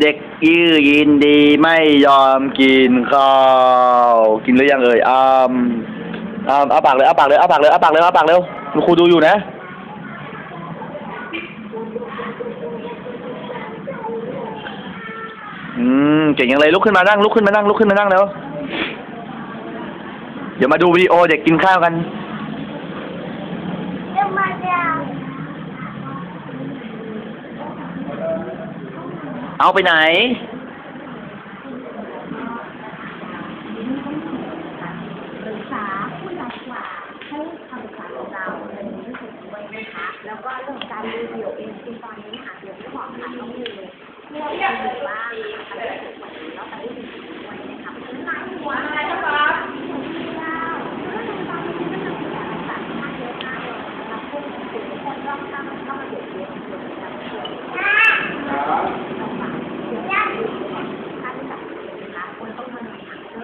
เด็กยื้อยินดีไม่ยอมกินข้าวกินหรือยังเอ่ยอ้ามอ้ามอ้าปากเลยเอาปากเลยเอาปากเลยเอาปากเลยเอาปากเร็วคุณครูดูอยู่นะอืมเก่งยังเลยลุกขึ้นมานั่งลุกขึ้นมานั่งลุกขึ้นมานั่งแล้วเดี๋ยวมาดูวิดีโอเด็กกินข้าวกัน เอาไปไหน ปรึกษาผู้หญ่กว่าให้คำปรึกษาของเราในนี้สุดด้วยนะคะ แล้วก็เรื่องการรีวิวเองคือตอนนี้หาเดี๋ยวไม่บอกค่ะน้องมีเลยเพื่องอะไรบ้างอะไรถูกกว่านี้แล้วแต่ที่